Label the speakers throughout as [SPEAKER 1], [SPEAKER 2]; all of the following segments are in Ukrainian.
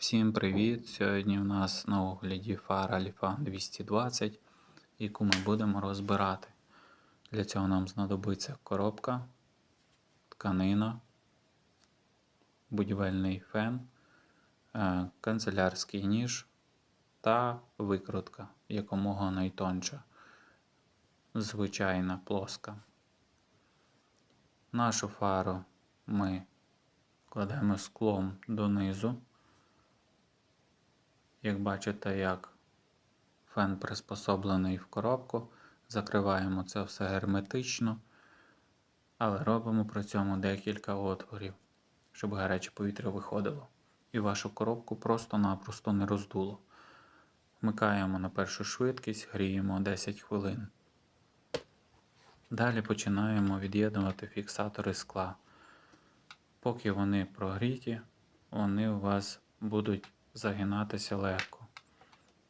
[SPEAKER 1] Всім привіт! Сьогодні в нас на огляді фара Lifan 220, яку ми будемо розбирати. Для цього нам знадобиться коробка, тканина, будівельний фен, е, канцелярський ніж та викрутка якомога найтонша, звичайна плоска. Нашу фару ми кладемо склом донизу. Як бачите, як фен приспособлений в коробку, закриваємо це все герметично, але робимо при цьому декілька отворів, щоб гаряче повітря виходило. І вашу коробку просто-напросто не роздуло. Вмикаємо на першу швидкість, гріємо 10 хвилин. Далі починаємо від'єднувати фіксатори скла. Поки вони прогріті, вони у вас будуть загинатися легко.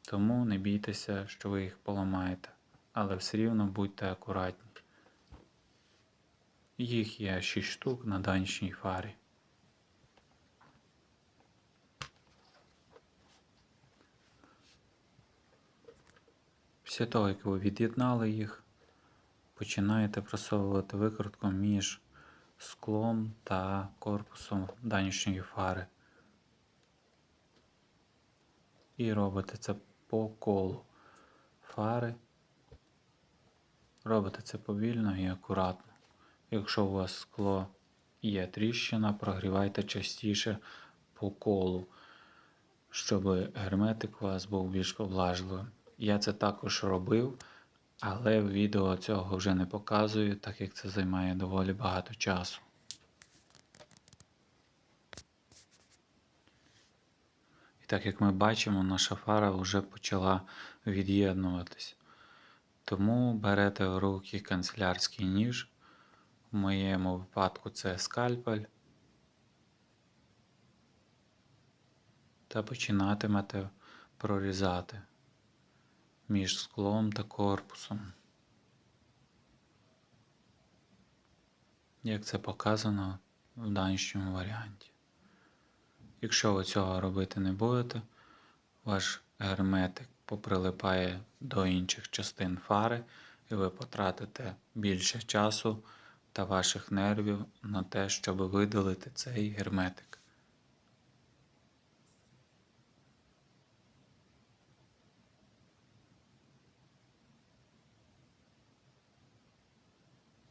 [SPEAKER 1] Тому не бійтеся, що ви їх поламаєте, але все рівно будьте акуратні. Їх є 6 штук на данішній фарі. Після того, як ви від'єднали їх, починаєте просовувати викрутку між склом та корпусом данішньої фари. І робите це по колу фари. Робите це повільно і акуратно. Якщо у вас скло є тріщина, прогрівайте частіше по колу, щоб герметик у вас був більш поблажливим. Я це також робив, але в відео цього вже не показую, так як це займає доволі багато часу. Так як ми бачимо, наша фара вже почала від'єднуватись. Тому берете в руки канцелярський ніж. В моєму випадку це скальпель. Та починатимете прорізати між склом та корпусом. Як це показано в данішньому варіанті. Якщо ви цього робити не будете, ваш герметик поприлипає до інших частин фари, і ви потратите більше часу та ваших нервів на те, щоб видалити цей герметик.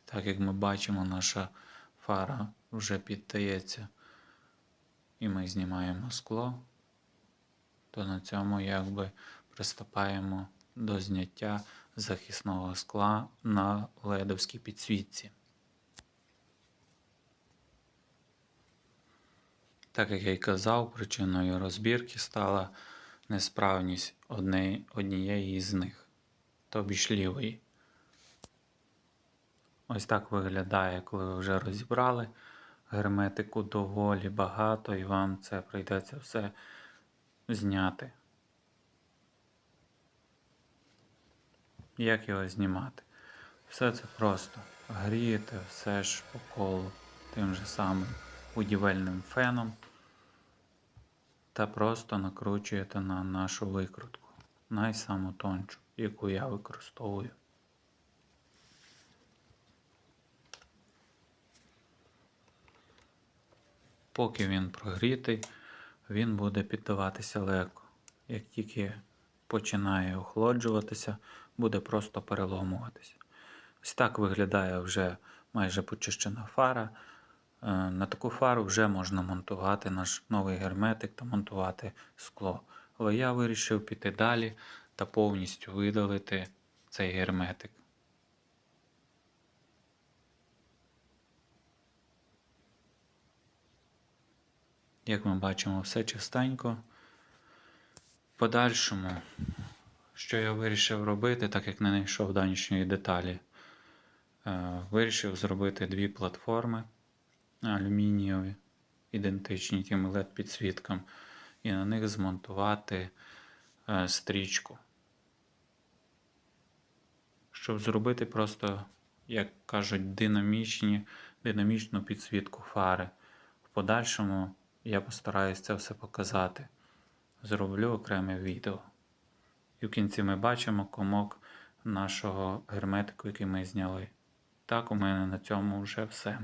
[SPEAKER 1] Так як ми бачимо, наша фара вже піддається і ми знімаємо скло, то на цьому якби приступаємо до зняття захисного скла на ледовській підсвітці. Так як я й казав, причиною розбірки стала несправність однієї з них, тобі лівої. Ось так виглядає, коли ви вже розібрали. Герметику доволі багато, і вам це прийдеться все зняти. Як його знімати? Все це просто грієте все ж по колу тим же самим будівельним феном та просто накручуєте на нашу викрутку, найсаму тончу, яку я використовую. Поки він прогрітий, він буде піддаватися легко. Як тільки починає охолоджуватися, буде просто переломуватися. Ось так виглядає вже майже почищена фара. Е, на таку фару вже можна монтувати наш новий герметик та монтувати скло. Але я вирішив піти далі та повністю видалити цей герметик. Як ми бачимо, все чистенько. В подальшому, що я вирішив робити, так як не знайшов данішньої деталі, е, вирішив зробити дві платформи алюмінієві, ідентичні тим led підсвіткам, і на них змонтувати е, стрічку. Щоб зробити просто, як кажуть, динамічні, динамічну підсвітку фари. В подальшому я постараюсь це все показати. зроблю окреме відео. І в кінці ми бачимо комок нашого герметику, який ми зняли. Так, у мене на цьому вже все.